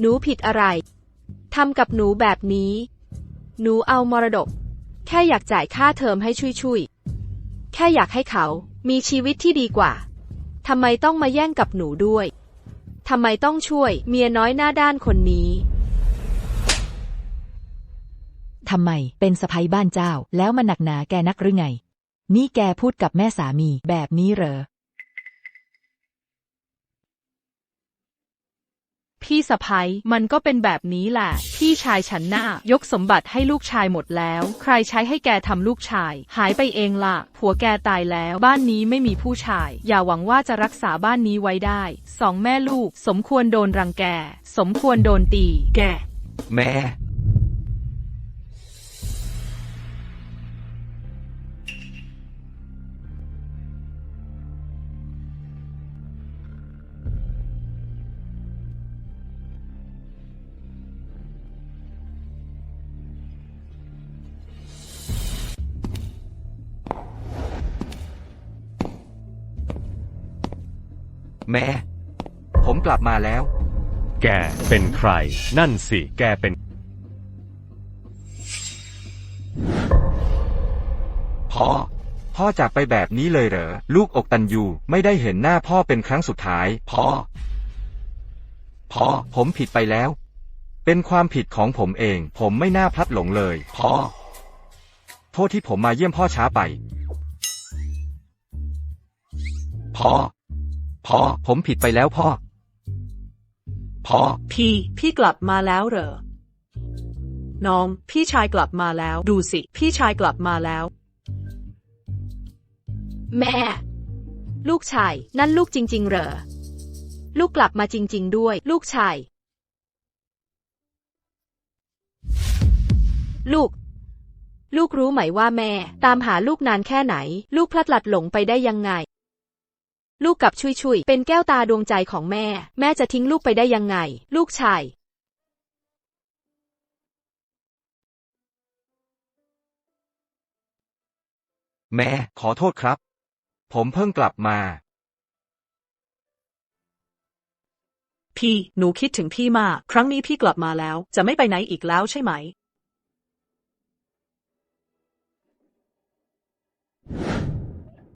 หนูผิดอะไร ทำกับหนูแบบนี้ หนูเอามรดก แค่อยากจ่ายค่าเทอมให้ชุยๆแค่อยากให้เขามีชีวิตที่ดีกว่า ทำไมต้องมาแย่งกับหนูด้วย ทำไมต้องช่วยเมียน้อยหน้าด้านคนนี้ทำไมเป็นสะพ้ยบ้านเจ้า แล้วมันหนักหนาแกนักหรือไง นี่แกพูดกับแม่สามีแบบนี้เหรอ พี่สะพ้ยมันก็เป็นแบบนี้แหละ พี่ชายฉันน่ะยกสมบัติให้ลูกชายหมดแล้ว ใครใช้ให้แกทำลูกชาย หายไปเองล่ะ ผัวแกตายแล้ว บ้านนี้ไม่มีผู้ชาย อย่าหวังว่าจะรักษาบ้านนี้ไว้ได้ สองแม่ลูก สมควรโดนรังแก สมควรโดนตี แก แม่ แม่ ผมกลับมาแล้ว แกเป็นใคร นั่นสิ แกเป็น พ่อ พ่อจากไปแบบนี้เลยเหรอ ลูกอกตันยูไม่ได้เห็นหน้าพ่อเป็นครั้งสุดท้าย พ่อ พ่อ ผมผิดไปแล้ว เป็นความผิดของผมเอง ผมไม่น่าพลัดหลงเลย พ่อ โทษที่ผมมาเยี่ยมพ่อช้าไป พ่อ พ่อผมผิดไปแล้วพ่อ พ่อ พี่ พี่กลับมาแล้วเหรอ น้อง พี่ชายกลับมาแล้ว ดูสิ พี่ชายกลับมาแล้ว แม่ ลูกชาย นั่นลูกจริง ๆ เหรอ ลูกกลับมาจริง ๆ ด้วย ลูกชาย ลูก ลูกรู้ไหมว่าแม่ ตามหาลูกนานแค่ไหน ลูกพลัดหลัดหลงไปได้ยังไง ลูกกับชุยชุยๆเป็นแก้วตาดวงใจของแม่ แม่จะทิ้งลูกไปได้ยังไง ลูกชายแม่ขอโทษครับ ผมเพิ่งกลับมา พี่ หนูคิดถึงพี่มาก ครั้งนี้พี่กลับมาแล้ว จะไม่ไปไหนอีกแล้วใช่ไหม